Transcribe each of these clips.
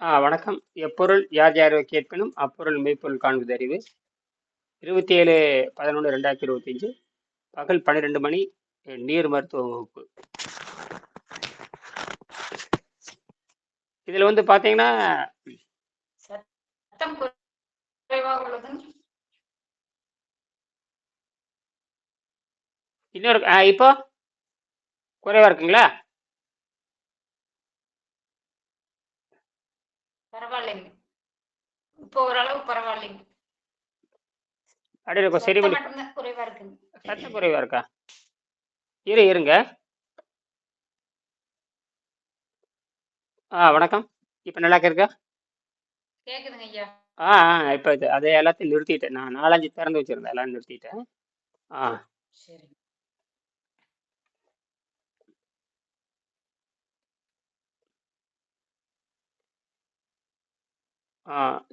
ஆ வணக்கம். எப்பொருள் யார் யாரோ கேட்பினும் அப்பொருள் மெய்ப்பொருள் காண்பது அறிவு. இருபத்தி ஏழு பதினொன்று ரெண்டாயிரத்தி இருபத்தஞ்சு பகல் பன்னிரெண்டு மணி நீர் மருத்துவ வகுப்பு. இதில் வந்து பார்த்தீங்கன்னா குறைவாக இன்னொரு இப்போ குறைவா இருக்குங்களா பரவாயில்லைங்க இப்போ ஓரளவு பரவாயில்லைங்க. இருக்கும் சரி மட்டும்தான் குறைவா இருக்குங்க. சத்தம் குறைவா இருக்கா? இரு இருங்க. ஆ வணக்கம். இப்போ நல்லா இருக்கா கேக்குதுங்க ஐயா. ஆ ஆ இப்போ இது அதை எல்லாத்தையும் நிறுத்திட்டேன். நான் நாலஞ்சு திறந்து வச்சிருந்தேன் எல்லாம் நிறுத்திட்டேன். ஆ. சரி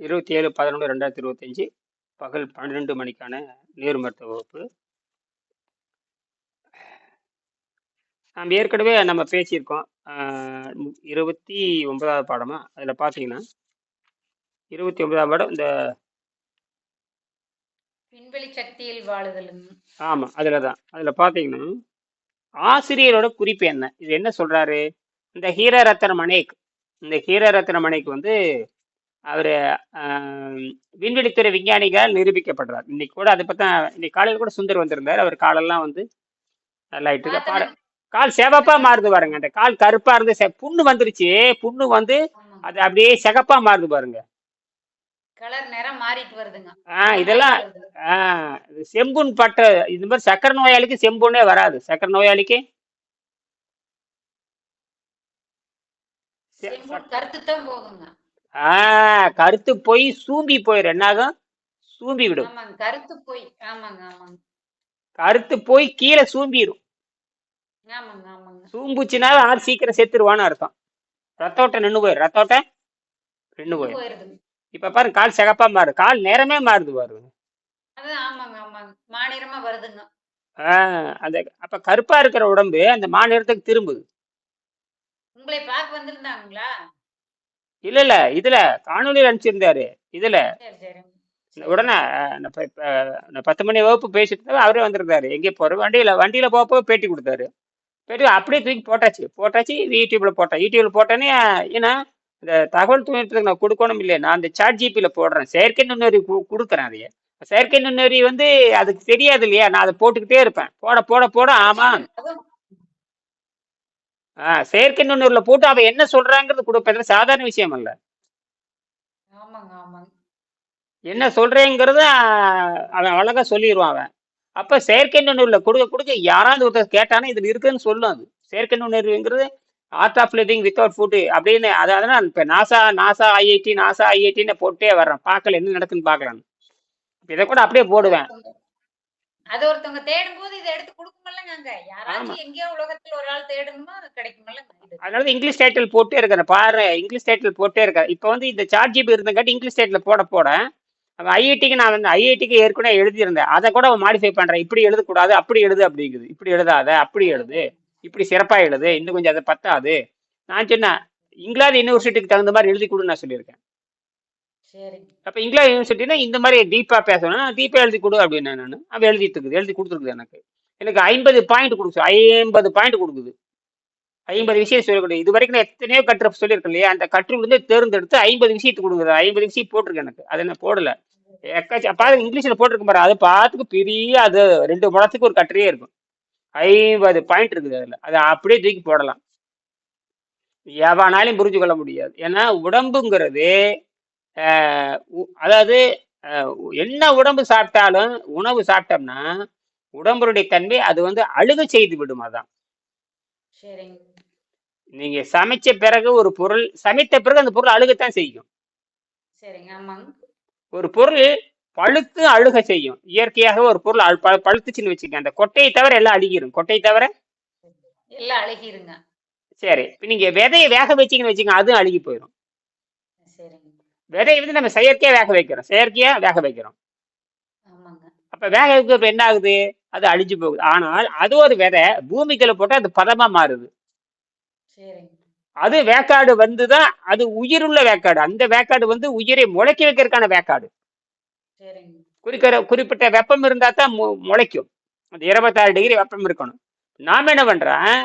இருபத்தி ஏழு பதினொன்று ரெண்டாயிரத்தி இருபத்தஞ்சி பகல் பன்னிரெண்டு மணிக்கான நீர் மருத்துவ வகுப்பு. நாம் ஏற்கனவே நம்ம பேசியிருக்கோம். இருபத்தி ஒன்பதாவது பாடமா? அதில் பார்த்தீங்கன்னா இருபத்தி ஒன்பதாம் பாடம் இந்த விண்வெளி சக்தியில் வாழுதலுங்க ஆமாம் அதில் தான். அதில் பார்த்தீங்கன்னா ஆசிரியரோட குறிப்பு என்ன? இது என்ன சொல்கிறாரு இந்த ஹீரரத்ன மணேக் இந்த ஹீரரத்ன மணேக் வந்து அவர் விண்வெளித்துறை விஞ்ஞானிகளால் நிரூபிக்கப்படுறார். இன்னைக்கு கூட அதை பற்றி இன்னைக்கு காலையில் கூட சுந்தர் வந்திருந்தார். அவர் காலெல்லாம் வந்து நல்லா இட்டு பாரு கால் சிவப்பா மாறுது பாருங்க. அந்த கால் கருப்பா இருந்து புண்ணு வந்துருச்சு. புண்ணு வந்து அது அப்படியே சிகப்பா மாறுது பாருங்க. கலர் நிறம் மாறிட்டு வருதுங்க. ஆ இதெல்லாம் செம்புண் பட்ட இது மாதிரி சக்கரை நோயாளிக்கு செம்புண்ணே வராது. சக்கரை நோயாளிக்கு? கருத்து தான் போகுங்க. ஆ கருத்து போய் சூம்பி போயிடும் என்னாகும்? சூம்பி விடும். கருத்து போய் ஆமாங்க ஆமாங்க. கருத்து போய் கீழே சூம்பிடும் சூம்புச்சுன்னா ஆள் சீக்கிரம் செத்துருவான்னு அர்த்தம். ரத்தோட்டம் நின்று போயிடும் ரத்தோட்டம் நின்று நின்னு போயிடும் போயிருதுங்க. இப்ப பாரு கால் சிகப்பா மாறு கால் நேரமே மாறுது பாருங்க அந்த அப்ப கருப்பா இருக்கிற உடம்பு அந்த மாநிலத்துக்கு திரும்புது. உங்களை பார்க்க வந்திருந்தாங்களா? இல்ல இல்ல இதுல காணொலியில் அனுப்பிச்சிருந்தாரு. இதுல. உடனே பத்து மணி வகுப்பு பேசிட்டு இருந்தப்ப அவரே வந்திருந்தாரு. எங்கே போற வண்டியில வண்டியில போப்போ பேட்டி கொடுத்தாரு. பேட்டி அப்படியே தூக்கி போட்டாச்சு. போட்டாச்சு யூடியூப்ல போட்டேன். யூடியூப்ல போட்டோன்னே ஏன்னா இந்த தகவல் தொழில்நுட்பத்துக்கு நான் கொடுக்கணும் இல்லையா நான் அந்த சாட் ஜிபியில போடுறேன். செயற்கை நுண்ணறிவு கொடுக்குறேன் அதையே. செயற்கை நுண்ணறிவு வந்து அதுக்கு தெரியாது இல்லையா நான் அதை போட்டுக்கிட்டே இருப்பேன். போட போட போட ஆமா செயற்கை நுண்ணறிவுல போட்டு அவன் என்ன சொல்றாங்கிறது கொடுப்பது சாதாரண விஷயம் அல்ல என்ன சொல்றேங்கிறத அவன் அழகா சொல்லிடுவான் அவன். அப்ப செயற்கை நுண்ணறிவுல கொடுக்க கொடுக்க யாராவது ஒருத்தர் கேட்டானா இதுல இருக்குன்னு சொல்லும் அது. செயற்கை நுண்ணறிவுங்கிறது art of living without food அப்படின்னு அது அதனால இப்ப நாசா நாசா ஐஐடி நாசா ஐஐடின்னு போட்டே வர்றேன். பார்க்கல என்ன நடக்குன்னு பார்க்கலாம் இதை கூட அப்படியே போடுவேன். அது ஒருத்தவங்க தேடும் போது இதை எடுத்து கொடுக்குமல்லங்க. யாராச்சும் எங்கேயோ உலகத்துல ஒரு ஆள் தேடணுமா இது அதனால இங்கிலீஷ் டைட்டில் போட்டே இருக்கிறேன் பாரு இங்கிலீஷ் டைட்டில் போட்டே இருக்கேன். இப்போ வந்து இந்த சார்ட் ஜிபி இருந்தங்காட்டி இங்கிலீஷ் டைட்டில் போட போட ஐஐடிக்கு நான் வந்து ஐஐடிக்கு ஏற்கனவே எழுதியிருந்தேன். அதை கூட மாடிஃபை பண்றேன். இப்படி எழுதக்கூடாது அப்படி எழுது அப்படிங்குது. இப்படி எழுதாத அப்படி எழுது. இப்படி சிறப்பா எழுது. இன்னும் கொஞ்சம் அதை பத்தாது. நான் சொன்னேன் இங்கிலாந்து யூனிவர்சிட்டிக்கு தகுந்த மாதிரி எழுதி கொடுன்னு நான் சொல்லியிருக்கேன். அப்ப இங்கிலாந்து யூனிவர்சிட்டினா இந்த மாதிரி டீப்பா பேசணும் டீப்பா எழுதி கொடு அப்படின்னா நான் அவ எழுதிட்டு இருக்குது எழுதி கொடுத்துருக்குது எனக்கு. எனக்கு ஐம்பது பாயிண்ட் கொடுக்குது ஐம்பது பாயிண்ட் கொடுக்குது. ஐம்பது விஷயம் சொல்லக்கூடிய இது வரைக்கும் நான் எத்தனையோ கட்டுரை சொல்லியிருக்கேன் இல்லையா? அந்த கற்றுலேருந்து தேர்ந்தெடுத்து ஐம்பது விஷயத்துக்கு கொடுக்குது. ஐம்பது விஷயம் போட்டிருக்கேன் எனக்கு. அதை நான் போடல. எக்காச்சும் பாருங்க இங்கிலீஷ்ல போட்டிருக்க பாரு அது பார்த்துக்கு பெரிய அது ரெண்டு முடத்துக்கு ஒரு கட்டுரையே இருக்கும். ஐம்பது பாயிண்ட் இருக்குது அதுல. அதை அப்படியே தூக்கி போடலாம். எவனாலையும் புரிஞ்சு கொள்ள முடியாது. ஏன்னா உடம்புங்கிறது அதாவது என்ன உடம்பு சாப்பிட்டாலும் உணவு சாப்பிட்டோம்னா உடம்புடைய தன்மை அது வந்து அழுக செய்து விடும் அதான். நீங்க சமைச்ச பிறகு ஒரு பொருள் சமைத்த பிறகு அந்த பொருள் அழுகத்தான் செய்யும். ஒரு பொருள் பழுத்து அழுக செய்யும். இயற்கையாக ஒரு பொருள் பழுத்துச்சுன்னு வச்சுக்கோங்க. அந்த கொட்டையை தவிர எல்லாம் அழுகிரும். கொட்டையை தவிர? எல்லாம் அழகிருங்க. சரி. நீங்க விதையை வேக வச்சீங்கன்னு வச்சுக்கோங்க அதுவும் அழுகி போயிடும் விதையை வந்து நம்ம செயற்கையா வேக வைக்கிறோம். செயற்கையா வேக வைக்கிறோம். அப்ப வேக வைக்கிறப்ப என்ன ஆகுது? அது அழிஞ்சு போகுது. ஆனால் அது ஒரு விதை பூமிக்குள்ள போட்டு அது பதமா மாறுது. அது வேக்காடு வந்துதான் அது உயிருள்ள வேக்காடு. அந்த வேக்காடு வந்து உயிரை முளைக்க வைக்கிறதுக்கான வேக்காடு. குறிக்கிற குறிப்பிட்ட வெப்பம் இருந்தா தான் முளைக்கும். அந்த இருபத்தாறு டிகிரி வெப்பம் இருக்கணும். நாம என்ன பண்றோம்?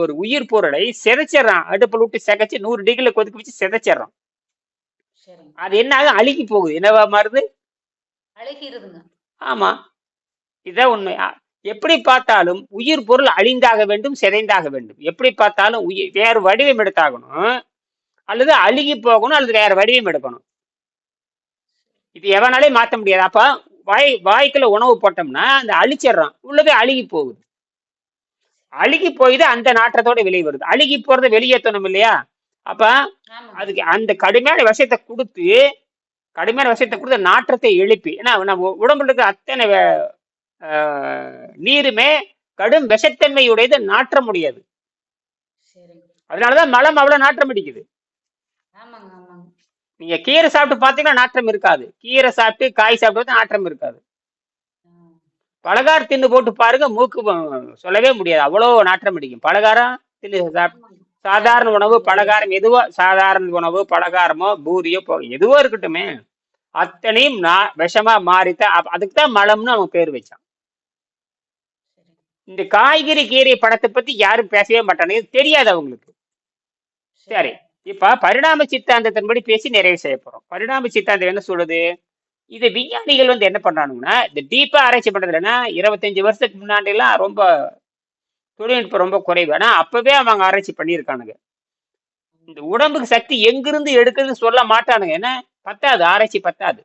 ஒரு உயிர் பொருளை சிதைச்சிடறான் அடுப்பில் விட்டு சிதைச்சு நூறு டிகிரில கொதிக்க வச்சு சிதைச்சிடறோம். அது என்ன ஆகும் அழுகி போகுது. என்னவா மாறுது? அழுகிருதுங்க. ஆமா. இதான் உண்மை. எப்படி பார்த்தாலும் உயிர் பொருள் அழிந்தாக வேண்டும் சிதைந்தாக வேண்டும். எப்படி பார்த்தாலும் உயிர் வேறு வடிவம் எடுத்தாகணும் அல்லது அழுகி போகணும் அல்லது வேற வடிவம் எடுக்கணும். இது எவனாலே மாற்ற முடியாது. அப்ப வாய் வாய்க்குள்ள உணவு போட்டோம்னா அந்த அழிச்சிடுறான் உள்ளவே அழுகி போகுது. அழுகி போயிது அந்த நாற்றத்தோட வெளியே வருது. அழுகி போறதை வெளியேற்றணும் இல்லையா? அப்ப அதுக்கு அந்த கடுமையான விஷயத்தை கொடுத்து கடுமையான விஷயத்தை கொடுத்து நாற்றத்தை எழுப்பி. ஏன்னா நம்ம உடம்புல இருக்க அத்தனை நீருமே கடும் விஷத்தன்மையுடையது நாற்ற முடியாது அதனாலதான் மலம் அவ்வளவு நாற்றம் அடிக்குது. நீங்க கீரை சாப்பிட்டு பார்த்தீங்கன்னா நாற்றம் இருக்காது. கீரை சாப்பிட்டு காய் சாப்பிட்டு நாற்றம் இருக்காது. பலகாரம் தின்னு போட்டு பாருங்க மூக்கு சொல்லவே முடியாது. அவ்வளோ நாற்றம் அடிக்கும். பலகாரம் தின்னு சாப்~ ஆமாங்க. சாதாரண உணவு பலகாரம் எதுவோ சாதாரண உணவு பலகாரமோ பூரியோ போ- எதுவோ இருக்கட்டுமே. அத்தனையும் நான் விஷமா மாறித்தான் அதுக்கு தான் மலம்னு அவன் பேர் வச்சான். இந்த காய்கறி கீரை படத்தை பத்தி யாரும் பேசவே மாட்டாங்க தெரியாது அவங்களுக்கு. சரி. இப்ப பரிணாம சித்தாந்தத்தின்படி பேசி நிறைவு செய்ய போறோம். பரிணாம சித்தாந்தம் என்ன சொல்லுது? இது விஞ்ஞானிகள் வந்து என்ன பண்றானுங்கன்னா இந்த டீப்பா ஆராய்ச்சி பண்றதுலன்னா இல்லைன்னா இருபத்தஞ்சு வருஷத்துக்கு முன்னாடி எல்லாம் ரொம்ப தொழில்நுட்பம் ரொம்ப குறைவு. ஆனா அப்பவே அவங்க ஆராய்ச்சி பண்ணியிருக்கானுங்க. இந்த உடம்புக்கு சக்தி எங்கிருந்து எடுக்குதுன்னு சொல்ல மாட்டானுங்க. ஏன்னா பத்தாது. ஆராய்ச்சி பத்தாது.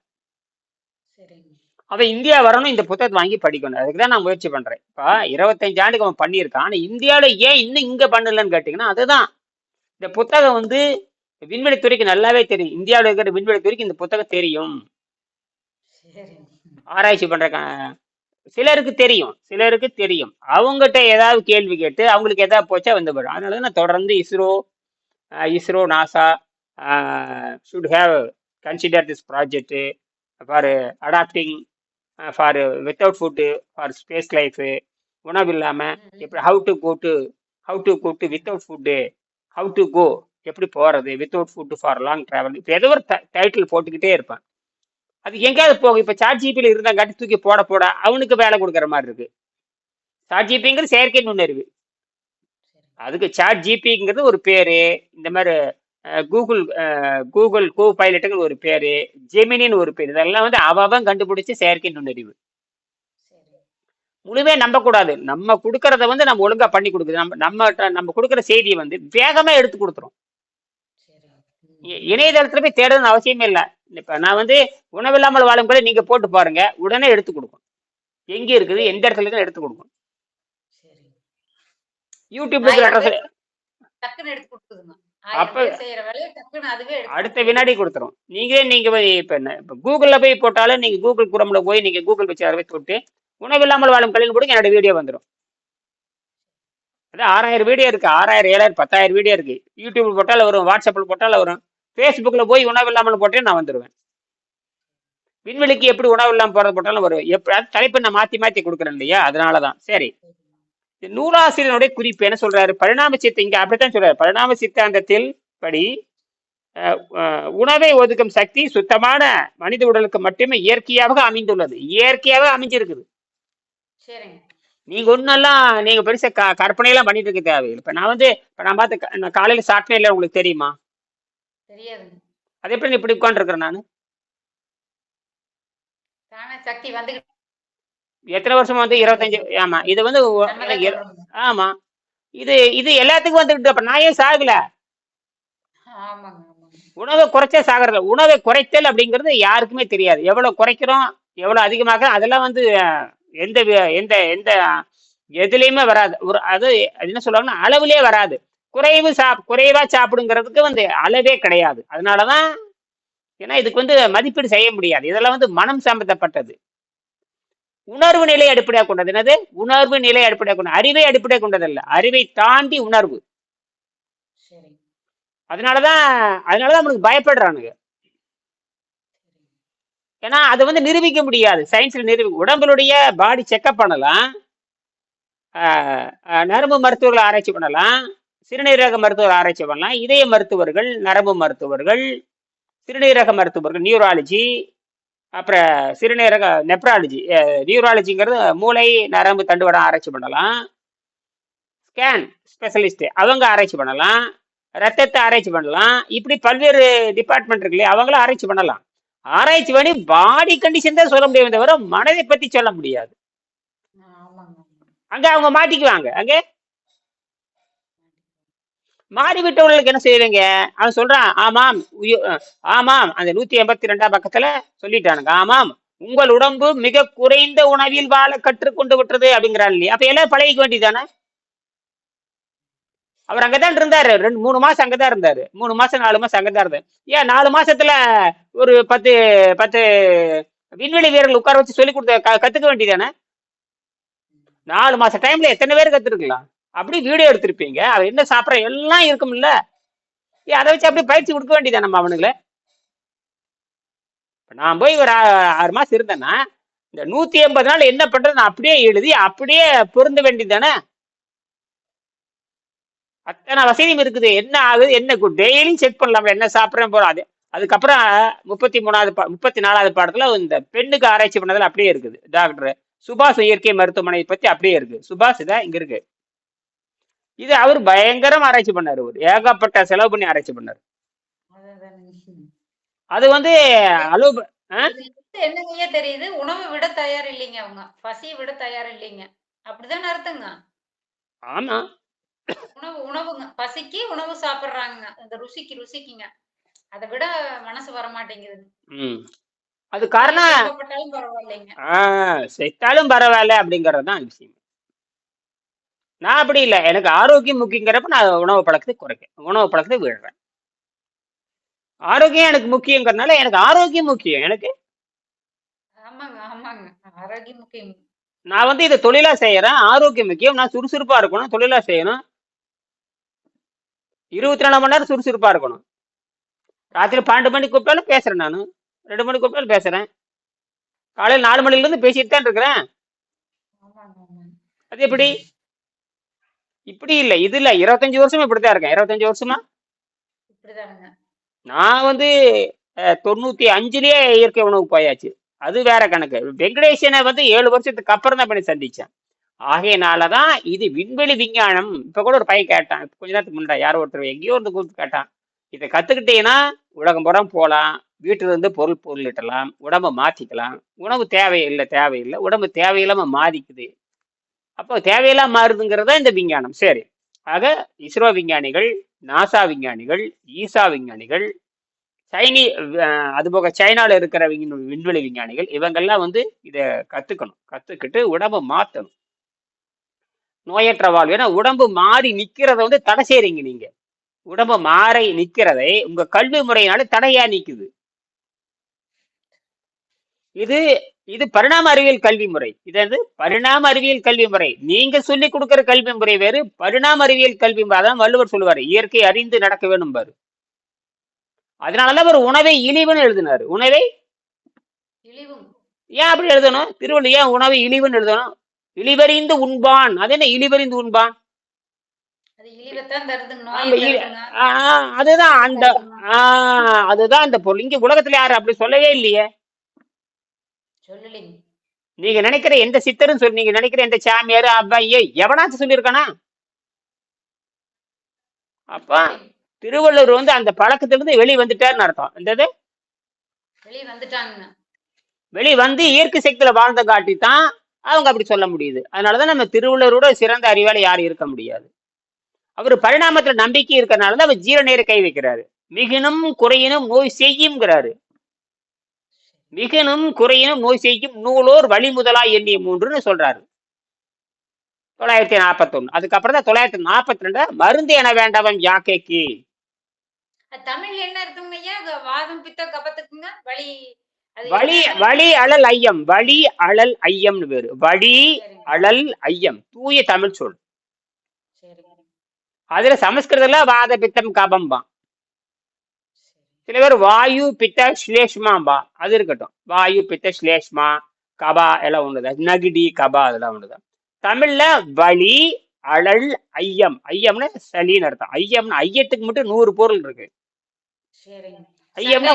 அவன் இந்தியா வரணும் இந்த புத்தகத்தை வாங்கி படிக்கணும். அதுக்கு தான் நான் முயற்சி பண்றேன். இப்போ இருபத்தஞ்சு ஆண்டுக்கு அவன் பண்ணியிருக்கான். ஆனா இந்தியாவில ஏன் இன்னும் இங்க பண்ணலன்னு கேட்டீங்கன்னா அதுதான். இந்த புத்தகம் வந்து விண்வெளி துறைக்கு நல்லாவே தெரியும். இந்தியாவில் இருக்கிற விண்வெளி துறைக்கு இந்த புத்தகம் தெரியும். ஆராய்ச்சி பண்ற சிலருக்கு தெரியும் சிலருக்கு தெரியும். அவங்ககிட்ட ஏதாவது கேள்வி கேட்டு அவங்களுக்கு எதாவது போச்சா வந்து வரும் அதனால தான் நான் தொடர்ந்து ISRO ISRO NASA should have consider this project for adapting for without food for space life உணவு இல்லாமல் எப்படி how to go to how to go to without food how to go எப்படி போகிறது without food for long travel இப்போ ஏதோ ஒரு title போட்டுக்கிட்டே இருப்பேன். அது எங்கேயாவது போகும் இப்போ சாட் ஜிபியில் இருந்தாங்காட்டி தூக்கி போட போட அவனுக்கு வேலை கொடுக்குற மாதிரி இருக்கு. சாட் ஜிபிங்கிறது செயற்கை நுண்ணறிவு. அதுக்கு சாட் ஜிபிங்கிறது ஒரு பேரு. இந்த மாதிரி கூகுள் கூகுள் கோ பைலட்டுங்கிற ஒரு பேரு. ஜெமினின்னு ஒரு பேர். இதெல்லாம் வந்து அவன் கண்டுபிடிச்ச செயற்கை நுண்ணறிவு. முழுவே நம்பக்கூடாது. நம்ம கொடுக்கறத வந்து நம்ம ஒழுங்கா பண்ணி கொடுக்குது. நம்ம நம்ம நம்ம கொடுக்குற செய்தியை வந்து வேகமா எடுத்து கொடுத்துரும். இணையதளத்துல போய் தேடணும்னு அவசியமே இல்லை. இப்ப நான் வந்து உணவில்லாமல் வாழும் கூட நீங்க போட்டு பாருங்க. உடனே எடுத்து கொடுக்கும். எங்க இருக்குது? எந்த இடத்துல இருக்குன்னு எடுத்து கொடுக்கும். யூடியூப்ல ஆயிரம் அட்ரஸ் அப்ப- அடுத்த வினாடி கொடுத்துரும். நீங்களே நீங்க போய் இப்ப என்ன இப்ப கூகுள்ல போய் போட்டாலும் நீங்க கூகுள் குரம்ல போய் நீங்க கூகுள் வச்சு அதை தொட்டு உணவில்லாமல் வாழும் கல்வின்னு போட்டு என்னோட வீடியோ வந்துடும் அதான் ஆறாயிரம் வீடியோ இருக்கு. ஆறாயிரம் ஏழாயிரம் பத்தாயிரம் வீடியோ இருக்கு. யூடியூப்ல போட்டாலும் வரும். வாட்ஸ்அப்ல போட்டாலும் வரும். ஃபேஸ்புக்ல போய் உணவு இல்லாமல் போட்டே நான் வந்துடுவேன் விண்வெளிக்கு எப்படி உணவு இல்லாமல் போறது போட்டாலும் வரும் எப்படி தலைப்பை நான் மாத்தி மாத்தி கொடுக்குறேன் இல்லையா? அதனாலதான். சரி. இந்த நூலாசிரியனுடைய குறிப்பு என்ன சொல்றாரு? பரிணாம சித்த இங்க அப்படித்தான் சொல்றாரு. பரிணாம சித்தாந்தத்தில் படி உணவை ஒதுக்கும் சக்தி சுத்தமான மனித உடலுக்கு மட்டுமே இயற்கையாக அமைந்துள்ளது. இயற்கையாகவே அமைஞ்சிருக்குது. நீங்க ஒன்னெல்லாம் நீங்க பெருசா கற்பனையெல்லாம் பண்ணிட்டு இருக்க தேவையில்லை. இப்ப நான் வந்து இப்ப நான் பார்த்து காலையில சாப்பிட்டேன் இல்லை உங்களுக்கு தெரியுமா? தெரியாதுங்க. அது எப்படி இப்படி உட்காந்துருக்கிறேன் நான்? சக்தி வந்துகிட்டு எத்தனை வருஷமா வந்து இருபத்தஞ்சு ஆமா இது வந்து. ஆமா. இது இது எல்லாத்துக்கும் வந்துகிட்டு அப்ப நான் ஏன் சாகல? உணவை குறைச்சே சாகிறது உணவை குறைத்தல் அப்படிங்கிறது யாருக்குமே தெரியாது. எவ்வளவு குறைக்கிறோம் எவ்வளவு அதிகமாக அதெல்லாம் வந்து எந்த எந்த எந்த எதுலேயுமே வராது. ஒரு அது அது என்ன சொல்லுவாங்கன்னா அளவுலயே வராது. குறைவு சாப் குறைவா சாப்பிடுங்கிறதுக்கு வந்து அளவே கிடையாது. அதனாலதான் ஏன்னா இதுக்கு வந்து மதிப்பீடு செய்ய முடியாது. இதெல்லாம் வந்து மனம் சம்பந்தப்பட்டது. உணர்வு நிலை அடிப்படையாக கொண்டது. என்னது? உணர்வு நிலை அடிப்படையாக கொண்டது. அறிவை அடிப்படையாக கொண்டதல்ல. அறிவை தாண்டி உணர்வு. அதனாலதான் அதனாலதான் நம்மளுக்கு பயப்படுறானுங்க. ஏன்னா அதை வந்து நிரூபிக்க முடியாது. சயின்ஸ்ல நிரூபி உடம்புடைய பாடி செக்அப் பண்ணலாம். நரம்பு மருத்துவர்களை ஆராய்ச்சி பண்ணலாம். சிறுநீரக மருத்துவர் ஆராய்ச்சி பண்ணலாம். இதய மருத்துவர்கள் நரம்பு மருத்துவர்கள் சிறுநீரக மருத்துவர்கள் நியூராலஜி அப்புறம் சிறுநீரக நெப்ராலஜி நியூராலஜிங்கிறது மூளை நரம்பு தண்டுவடம் ஆராய்ச்சி பண்ணலாம். ஸ்கேன் ஸ்பெஷலிஸ்ட் அவங்க ஆராய்ச்சி பண்ணலாம். ரத்தத்தை ஆராய்ச்சி பண்ணலாம். இப்படி பல்வேறு டிபார்ட்மெண்ட் இருக்கு இல்லையா அவங்களும் ஆராய்ச்சி பண்ணலாம். ஆராய்ச்சி பண்ணி பாடி கண்டிஷன் தான் சொல்ல முடியும் தவிர மனதை பத்தி சொல்ல முடியாது. அங்க அவங்க மாட்டிக்குவாங்க. அங்க மாறிவிட்டவர்களுக்கு என்ன செய்வீங்க? அவன் சொல்றான் ஆமாம் ஆமாம் அந்த நூத்தி எண்பத்தி ரெண்டாம் பக்கத்துல சொல்லிட்டானுங்க. ஆமாம் உங்கள் உடம்பு மிக குறைந்த உணவில் வாழ கற்றுக்கொண்டு விட்டது அப்படிங்கிறான் இல்லையா? அப்ப எல்லாம் பழகிக்க வேண்டியதானே அவர் அங்கதான் இருந்தாரு. ரெண்டு மூணு மாசம் அங்கதான் இருந்தாரு. மூணு மாசம் நாலு மாசம் அங்கதான் இருந்தாரு. ஏன் நாலு மாசத்துல ஒரு பத்து பத்து விண்வெளி வீரர்கள் உட்கார வச்சு சொல்லி கொடுத்த க- கத்துக்க வேண்டியதானே நாலு மாசம் டைம்ல எத்தனை பேர் கத்துருக்கலாம்? அப்படி வீடியோ எடுத்திருப்பீங்க. அவன் என்ன சாப்பிட்ற எல்லாம் இருக்கும்ல. ஏ அதை வச்சு அப்படியே பயிற்சி கொடுக்க வேண்டியதா நம்ம அவனுங்களே. இப்ப நான் போய் ஒரு ஆ- ஆறு மாசம் இருந்தேன்னா இந்த நூத்தி எண்பது நாள் என்ன பண்றது நான் அப்படியே எழுதி அப்படியே பொருந்த வேண்டியதானே அத்தனை வசதியும் இருக்குது. என்ன ஆகுது என்ன டெய்லியும் செக் பண்ணலாம். என்ன சாப்பிட்றேன் போறோம். அது அதுக்கப்புறம் முப்பத்தி மூணாவது பா முப்பத்தி நாலாவது பாடத்துல இந்த பெண்ணுக்கு ஆராய்ச்சி பண்ணதில் அப்படியே இருக்குது. டாக்டர் சுபாஷ் இயற்கை மருத்துவமனை பத்தி அப்படியே இருக்கு. சுபாஷ் இதான் இங்க இருக்கு. இது அவர் பயங்கரம் ஆராய்ச்சி பண்ணாரு அவர் ஏகப்பட்ட செலவு பண்ணி ஆராய்ச்சி பண்ணாரு. அது வந்து வந்து என்னங்கய்யா தெரியுது? உணவு விட தயார் இல்லைங்க அவங்க. பசியை விட தயார் இல்லைங்க அப்படிதான் அர்த்தங்க. ஆமா. உணவு உணவுங்க. பசிக்கு உணவு சாப்பிடுறாங்க அந்த ருசிக்கு ருசிக்குங்க. அதை விட மனசு வர மாட்டேங்குது அது காரணம் பரவாயில்லைங்க. செத்தாலும் பரவாயில்ல அப்படிங்கிறது தான் விஷயம். நான் அப்படி இல்லை. எனக்கு ஆரோக்கியம் முக்கியங்கிறப்ப நான் உணவு பழக்கத்தை குறைக்க உணவு பழக்கத்தை விடுறேன். ஆரோக்கியம் எனக்கு முக்கியங்கிறதுனால எனக்கு ஆரோக்கியம் முக்கியம். எனக்கு? ஆமாங்க ஆமாங்க. ஆரோக்கியம் முக்கியம். நான் வந்து இதை தொழிலா செய்யறேன். ஆரோக்கியம் முக்கியம். நான் சுறுசுறுப்பா இருக்கணும். தொழிலா செய்யணும். இருபத்தி நாலு மணி நேரம் சுறுசுறுப்பா இருக்கணும். ராத்திரி பன்னெண்டு மணிக்கு கூப்பிட்டாலும் பேசுறேன் நான். ரெண்டு மணிக்கு கூப்பிட்டாலும் பேசுறேன். காலையில் நாலு மணில இருந்து பேசிட்டு தான் இருக்கிறேன். அது எப்படி? இப்படி இல்லை. இது இல்லை இருபத்தஞ்சு வருஷமா இப்படித்தான் இருக்கேன். இருபத்தஞ்சு வருஷமா? நான் வந்து தொண்ணூத்தி அஞ்சுலயே இயற்கை உணவு போயாச்சு. அது வேற கணக்கு. வெங்கடேசனை வந்து ஏழு வருஷத்துக்கு அப்புறம் தான் பண்ணி சந்திச்சேன். ஆகையினாலதான் இது விண்வெளி விஞ்ஞானம். இப்ப கூட ஒரு பையன் கேட்டான். கொஞ்ச நேரத்துக்கு முன்னாடி யாரோ ஒருத்தர் எங்கேயோ இருந்து கூப்பிட்டு கேட்டான். இதை கத்துக்கிட்டீங்கன்னா உலகம் புறம் போகலாம் வீட்டுல இருந்து பொருள் பொருளிட்டலாம். உடம்ப மாத்திக்கலாம். உணவு தேவையில்லை தேவையில்லை. உடம்பு தேவையில்லாம மாறிக்குது. அப்போ தேவையில்லாம மாறுதுங்கிறதா இந்த விஞ்ஞானம். சரி. ஆக இஸ்ரோ விஞ்ஞானிகள் நாசா விஞ்ஞானிகள் ஈசா விஞ்ஞானிகள் சைனி அதுபோக சைனாவில் இருக்கிற விஞ்ஞ- விண்வெளி விஞ்ஞானிகள் இவங்கெல்லாம் வந்து இதை கத்துக்கணும். கத்துக்கிட்டு உடம்பை மாற்றணும் நோயற்ற வாழ்வு. ஏன்னா உடம்பு மாறி நிற்கிறத வந்து தடை செய்கிறீங்க நீங்க. உடம்பு மாறி நிற்கிறதை உங்க கல்வி முறையினால தடையா நிக்குது. இது இது பரிணாம அறிவியல் கல்வி முறை. இது வந்து பரிணாம அறிவியல் கல்வி முறை. நீங்க சொல்லி கொடுக்கிற கல்வி முறை வேறு பரிணாம அறிவியல் கல்வி முறை. அதான் வள்ளுவர் சொல்லுவாரு இயற்கை அறிந்து நடக்க வேண்டும் பாரு. அதனாலதான் அவர் உணவை இழிவுன்னு எழுதினாரு. உணவை? ஏன் அப்படி எழுதணும்? திருவள்ளுவர் ஏன் உணவை இழிவுன்னு எழுதணும்? இழிவறிந்து உண்பான். அது என்ன? இழிவறிந்து உண்பான். அதுதான் அந்த ஆஹ் அதுதான் அந்த பொருள். இங்க உலகத்துல யாரு அப்படி சொல்லவே இல்லையே. நீங்க நினைக்கிற எந்த சித்தரும் சொல்லி நீங்க நினைக்கிற எந்த சாமியார் அவ்வையே எவனாச்சும் சொல்லியிருக்கானா அப்ப திருவள்ளுவர் வந்து அந்த பழக்கத்திலிருந்து வெளியே வந்துட்டாருன்னு அர்த்தம். வந்துட்டாங்க வெளியே வந்து இயற்கை சக்தியில வாழ்ந்த காட்டி தான் அவங்க அப்படி சொல்ல முடியுது. அதனாலதான் நம்ம திருவள்ளுவரோட சிறந்த அறிவாளி யாரும் இருக்க முடியாது. அவர் பரிணாமத்துல நம்பிக்கை இருக்கறனால தான் அவர் ஜீரநீரை கை வைக்கிறாரு. மிகினும் குறையினும் நோய் செய்யுங்கிறாரு மிகினும் குறையினும் நோய் செய்யும் நூலோர் வழி முதலா எண்ணிய மூன்றுன்னு சொல்றாரு. தொள்ளாயிரத்தி நாற்பத்தொன்னு. அதுக்கப்புறம் தான் தொள்ளாயிரத்தி நாற்பத்தி ரெண்டு மருந்து என வேண்டவன் யாக்கைக்கு? அது தமிழ்ல என்ன இருக்குங்க வாதம் பித்த கபத்துக்குங்க? வழி வழி? வழி அழல் ஐயம். வழி அழல் ஐயம்னு பேரு வழி அழல் ஐயம். தூய தமிழ் சொல். அதுல சமஸ்கிருதத்துல வாத பித்தம் கபம்பா சில பேர் வாயு பித்த ஸ்லேஷ்மாம்பா அது இருக்கட்டும். வாயு பித்த ஸ்லேஷ்மா கபா எல்லாம் ஒண்ணுதான் நகிடி கபா அதெல்லாம் ஒண்ணுதான் தமிழ்ல வலி அழல் ஐயம். ஐயம்னா சளின்னு அர்த்தம். ஐயம்னா ஐயத்துக்கு மட்டும் நூறு பொருள் இருக்கு. ஐயம்னா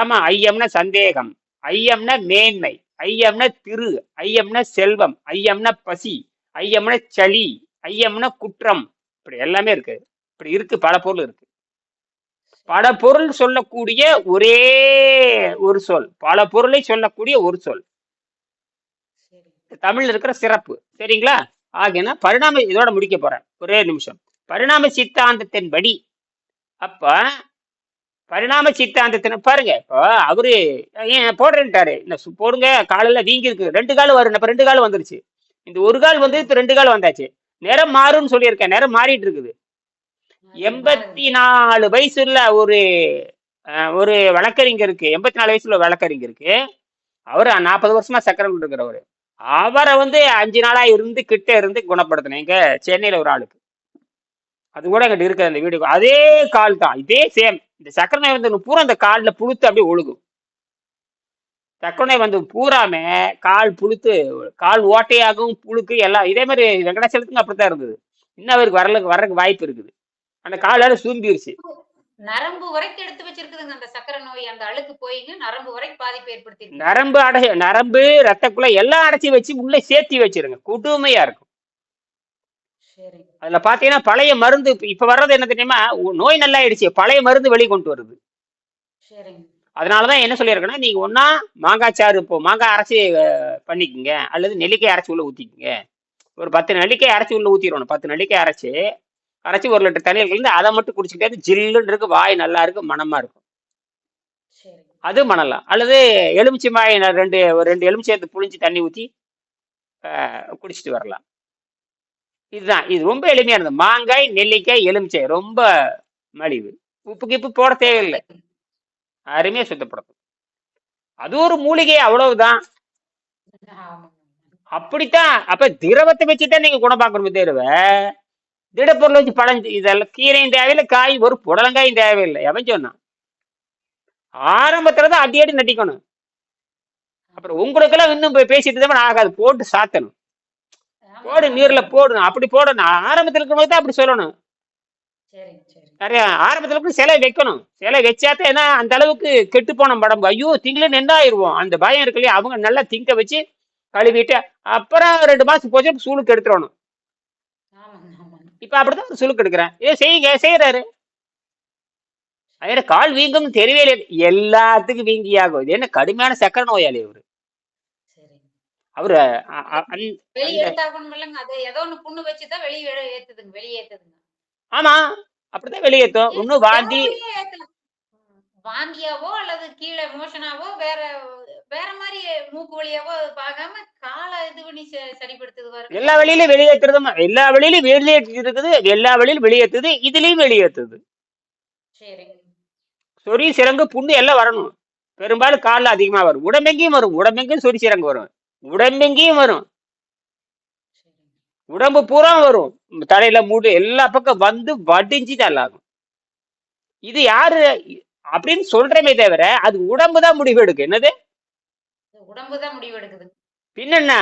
ஆமா ஐயம்னா சந்தேகம். ஐயம்னா மேன்மை. ஐயம்னா திரு. ஐயம்னா செல்வம். ஐயம்னா பசி. ஐயம்னா சளி. ஐயம்னா குற்றம். இப்படி எல்லாமே இருக்கு. இப்படி இருக்கு பல பொருள் இருக்கு. பல பொருள் சொல்லக்கூடிய ஒரே ஒரு சொல். பல பொருளை சொல்லக்கூடிய ஒரு சொல். தமிழ்ல இருக்கிற சிறப்பு. சரிங்களா? ஆகினா பரிணாம இதோட முடிக்க போறேன். ஒரே நிமிஷம். பரிணாம சித்தாந்தத்தின்படி அப்ப பரிணாம சித்தாந்தத்தின் பாருங்க இப்போ அவரு ஏன் போடுறேன்ட்டாரு. போடுங்க காலில் வீங்கி இருக்கு ரெண்டு கால் வரும் இப்ப ரெண்டு கால் வந்துருச்சு. இந்த ஒரு கால் வந்து இப்ப ரெண்டு கால் வந்தாச்சு. நேரம் மாறும்னு சொல்லியிருக்கேன். நேரம் மாறிட்டு இருக்குது. எண்பத்தி நாலு வயசுல ஒரு ஒரு ஒரு வழக்கறிஞருக்கு எண்பத்தி நாலு வயசுல ஒரு வழக்கறிஞருக்கு அவர் நாற்பது வருஷமா சக்கரம் இருக்கிறவர் அவரை வந்து அஞ்சு நாளா இருந்து கிட்ட இருந்து குணப்படுத்தினேன். இங்க சென்னையில ஒரு ஆளுக்கு. அது கூட எங்கிட்ட இருக்கு அந்த வீடியோ. அதே கால் தான். இதே சேம் இந்த சக்கர நோய் வந்து பூரா அந்த காலில் புழுத்து அப்படியே ஒழுகும். சக்கர நோய் வந்து பூராம கால் புழுத்து கால் ஓட்டையாகவும் புழுக்கு எல்லாம் இதே மாதிரி வெங்கடாச்சலத்துக்கும் அப்படித்தான் இருந்தது. இன்னும் அவருக்கு வரலுக்கு வர்றதுக்கு வாய்ப்பு இருக்குது. அந்த காலால சூம்பிருச்சு. நரம்பு வரைக்கும் எடுத்து வச்சிருக்குதுங்க அந்த சக்கரை நோய் அந்த அழுக்கு போயிங்க நரம்பு வரைக்கும் பாதிப்பு ஏற்படுத்திருக்கு நரம்பு அடை நரம்பு ரத்தக்குள்ள எல்லாம் அடைச்சி வச்சு உள்ள சேர்த்தி வச்சிருங்க. கொடுமையா இருக்கும். அதுல பாத்தீங்கன்னா பழைய மருந்து இப்ப- வர்றது என்ன தெரியுமா? நோய் நல்லா ஆயிடுச்சு பழைய மருந்து வெளியே கொண்டு வருது. அதனாலதான் என்ன சொல்லியிருக்கேன்னா நீங்க ஒன்னா மாங்காய் சாறு இப்போ மாங்காய் அரைச்சி பண்ணிக்கங்க. அல்லது நெல்லிக்காய் அரைச்சி உள்ள ஊத்திக்கங்க. ஒரு பத்து நெல்லிக்காய் அரைச்சி உள்ள ஊத்திடணும். பத்து நெல்லிக்காய் அரைச்சி அரைச்சி ஒரு லிட்டர் தண்ணியில் கலந்து அதை மட்டும் குடிச்சுக்கிட்டே ஜில்லுன்னு இருக்கு வாய் நல்லா இருக்கு மணமா இருக்கும் அது பண்ணலாம் அல்லது எலுமிச்சை மாய் ரெண்டு ஒரு ரெண்டு எலுமிச்சை எடுத்து புளிஞ்சு தண்ணி ஊற்றி குடிச்சிட்டு வரலாம். இதுதான். இது ரொம்ப எளிமையானது. மாங்காய் நெல்லிக்காய் எலுமிச்சை. ரொம்ப மலிவு. உப்பு கிப்பு போட தேவையில்லை. அருமையாக சுத்தப்படுத்தும் அது ஒரு மூலிகை அவ்வளவுதான். அப்படித்தான். அப்ப திரவத்தை வச்சுதான் நீங்க குணமாக்கணுமே தவிர திடப்பொருள் வச்சு பழம் இதெல்லாம் கீரையும் தேவையில்லை காய் ஒரு புடலங்காயும் தேவையில்லை. எவன் சொன்னான். ஆரம்பத்துல தான் அடி அடி நட்டிக்கணும் அப்புறம் உங்களுக்கெல்லாம் இன்னும் போய் பேசிட்டு தான் ஆகாது. போட்டு சாத்தணும். போடு நீர்ல. போடணும் அப்படி போடணும். ஆரம்பத்துல இருக்கும்போது தான் அப்படி சொல்லணும். நிறைய ஆரம்பத்துல இருக்கு சிலை வைக்கணும். சிலை வச்சாத்தான் ஏன்னா அந்த அளவுக்கு கெட்டு போன படம் ஐயோ திங்களே என்ன ஆயிருவோம்? அந்த பயம் இருக்கு இல்லையா? அவங்க நல்லா திங்க வச்சு கழுவிட்டு அப்புறம் ரெண்டு மாசம் போச்சு சூளுக்கு எடுத்துடணும். இப்ப அப்படிதான் ஒரு எடுக்கிறேன். ஏ செய்யுங்க செய்யறாரு அதோட கால் வீங்கும் தெரியவே இல்லை எல்லாத்துக்கும் வீங்கியாகும். இது என்ன கடுமையான சக்கரை நோயாளி அவரு அவரு அது ஆமா. அப்படிதான் வெளியேற்றும் இன்னும் வாந்தி. வாந்தியாவோ அல்லது கீழே மோஷனாவோ வேற வேற மாதிரி மூக்கு வழியாவோ பார்க்காம காலை இது பண்ணி சரிப்படுத்துது எல்லா வழியிலும் வெளியேற்றுறதும் எல்லா வழியிலும் வெளியேற்றி இருக்குது எல்லா வழியிலும் வெளியேற்றுது இதுலயும் வெளியேற்றுது. சொறி சிறங்கு புண்ணு எல்லாம் வரணும். பெரும்பாலும் காலில் அதிகமா வரும். உடம்பெங்கேயும் வரும். உடம்பெங்கேயும் சொறி சிறங்கு வரும். உடம்பெங்கேயும் வரும். உடம்பு பூரா வரும். தலையில மூடு எல்லா பக்கம் வந்து வடிஞ்சு தள்ளாகும் இது யாரு? அப்படின்னு சொல்றமே தவிர அது உடம்பு தான் முடிவு எடுக்கு என்னது? உடம்பு தான் முடிவு எடுக்குது பின்னென்ன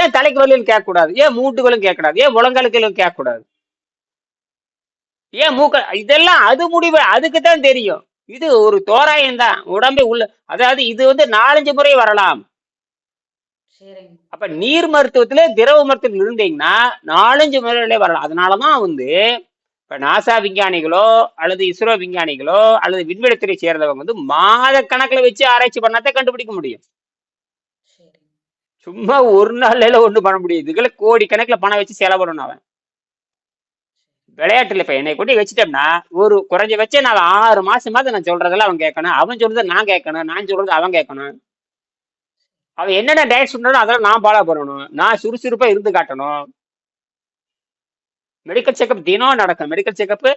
ஏன் தலைக்கு வலியும் கேட்கக்கூடாது? ஏன் மூட்டுகளும் கேட்கக்கூடாது? ஏன் முழங்காலுகளும் கேட்கக்கூடாது? ஏன் மூக்க இதெல்லாம் அது முடிவு அதுக்கு தான் தெரியும். இது ஒரு தோராயம் தான் உடம்பை உள்ள அதாவது இது வந்து நாலஞ்சு முறை வரலாம். அப்ப நீர் மருத்துவத்துல திரவ மருத்துவத்தில் இருந்தீங்கன்னா நாலஞ்சு முறையிலே வரலாம். அதனாலதான் வந்து இப்ப நாசா விஞ்ஞானிகளோ அல்லது இஸ்ரோ விஞ்ஞானிகளோ அல்லது விண்வெளித்துறை சேர்ந்தவங்க வந்து மாத கணக்குல வச்சு ஆராய்ச்சி பண்ணாதான் கண்டுபிடிக்க முடியும். சும்மா ஒரு நாள்ல ஒன்றும் பண்ண முடியாது. இதுகளை கோடி பணம் வச்சு செலவிடணும் அவன். விளையாட்டுல இப்ப என்னை கூட்டி வச்சுட்டோம்னா ஒரு குறைஞ்ச வச்சே நான் ஆறு மாசமாவது நான் சொல்றதெல்லாம் அவன் கேட்கணும். அவன் சொல்றதை நான் கேட்கணும். நான் சொல்றது அவன் கேட்கணும். அவன் என்னென்ன டயட் சொல்றானோ அதெல்லாம் நான் ஃபாலோ பண்ணணும். நான் சுறுசுறுப்பா இருந்து காட்டணும். மெடிக்கல் செக்கப் தினம் நடக்கும். மெடிக்கல் செக்கப்பு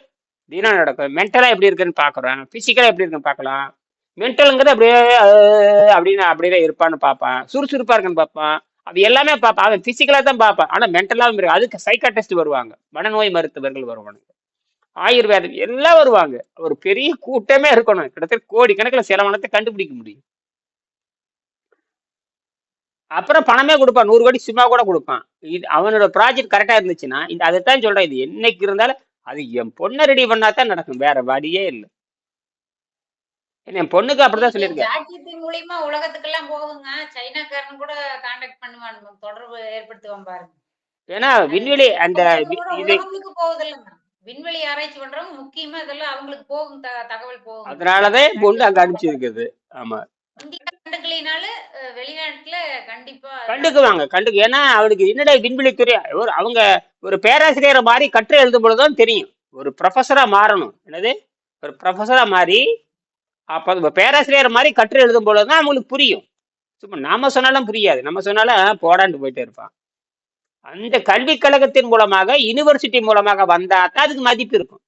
தினம் நடக்கும். மென்டலா எப்படி இருக்குன்னு பாக்குறேன் பிசிக்கலா எப்படி இருக்குன்னு பார்க்கலாம். மென்டலுங்கிறது அப்படியே அப்படின்னு அப்படியே இருப்பான்னு பார்ப்பேன். சுறுசுறுப்பா இருக்குன்னு பார்ப்பான். அது எல்லாமே பார்ப்பேன். அவன் பிசிக்கலா தான் பார்ப்பான். ஆனா மென்டலாவும் இருக்கு. அதுக்கு சைக்காட்டிஸ்ட் வருவாங்க. மனநோய் மருத்துவர்கள் வருவானுங்க ஆயுர்வேதம் எல்லாம் வருவாங்க. ஒரு பெரிய கூட்டமே இருக்கணும். கிட்டத்தட்ட கோடி கணக்கில் சில மனத்தை கண்டுபிடிக்க முடியும். அப்புறம் பணமே கொடுப்பான். நூறு கோடி சும்மா கூட கொடுப்பான். இது அவனோட ப்ராஜெக்ட் கரெக்டாக இருந்துச்சுன்னா இந்த அதைத்தான் சொல்கிறேன் இது என்னைக்கு இருந்தாலும் அது என் பொண்ணை ரெடி பண்ணாதான் நடக்கும். வேற வழியே இல்லை. என் பொண்ணுக்கு அப்படிதான் சொல்லியிருக்கேன். ஜாக்கெட்டின் மூலியமா உலகத்துக்கெல்லாம் போகுங்க. சைனாக்காரன் கூட காண்டாக்ட் பண்ணுவான். தொடர்பு ஏற்படுத்துவான் பாருங்க. ஏன்னா விண்வெளி அந்த விண்வெளி ஆராய்ச்சி பண்றவங்க முக்கியமா இதெல்லாம் அவங்களுக்கு போகும் தகவல் போகும். அதனாலதான் பொண்ணு அங்க அனுப்பிச்சிருக்குது. ஆமா. வெளிநாட்டுல கண்டிப்பா கண்டுக்குவாங்க கண்டுக்கு ஏன்னா அவருக்கு என்னடா விண்வெளித்துறை? ஒரு அவங்க ஒரு பேராசிரியரை மாதிரி கற்று எழுதும் பொழுதுதான் தெரியும். ஒரு ப்ரொஃபஸரா மாறணும். என்னது? ஒரு ப்ரொஃபஸரா மாறி அப்ப பேராசிரியர் மாதிரி கற்று எழுதும் பொழுதுதான் அவங்களுக்கு புரியும். சும்மா நாம சொன்னாலும் புரியாது. நம்ம சொன்னாலும் போடாண்டு போயிட்டே இருப்பான். அந்த கல்விக் கழகத்தின் மூலமாக யுனிவர்சிட்டி மூலமாக வந்தா தான் அதுக்கு மதிப்பு இருக்கும்.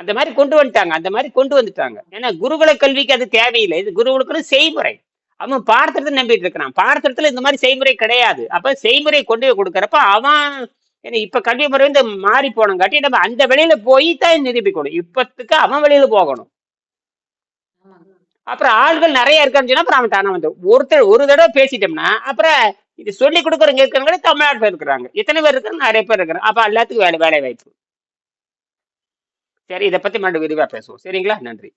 அந்த மாதிரி கொண்டு வந்துட்டாங்க. அந்த மாதிரி கொண்டு வந்துட்டாங்க. ஏன்னா குருகுல கல்விக்கு அது தேவையில்லை. இது குருகுலுக்கு செய்முறை. அவன் பார்த்தத்தை நம்பிட்டு இருக்கிறான். பார்த்தத்துல இந்த மாதிரி செய்முறை கிடையாது. அப்ப செய்முறை கொண்டு போய் கொடுக்கறப்ப அவன் ஏன்னா இப்ப கல்வி முறை வந்து மாறி போனங்காட்டி நம்ம அந்த வழியில போய் தான் நிரூபிக்கணும். இப்பத்துக்கு அவன் வெளியில போகணும். அப்புறம் ஆள்கள் நிறைய இருக்கான்னு சொன்னா அப்புறம் அவன் தானே வந்து ஒருத்தர் ஒரு தடவை பேசிட்டோம்னா அப்புறம் இது சொல்லி கொடுக்குறவங்க இருக்கிறவங்க தமிழ்நாட்டில் இருக்கிறாங்க. எத்தனை பேர் இருக்கிறாங்க நிறைய பேர் இருக்கிறாங்க. அப்ப எல்லாத்துக்கும் வேலை வேலை வாய்ப்பு. சரி இதை பத்தி மறுபடியும் விரிவா பேசுவோம். சரிங்களா? நன்றி.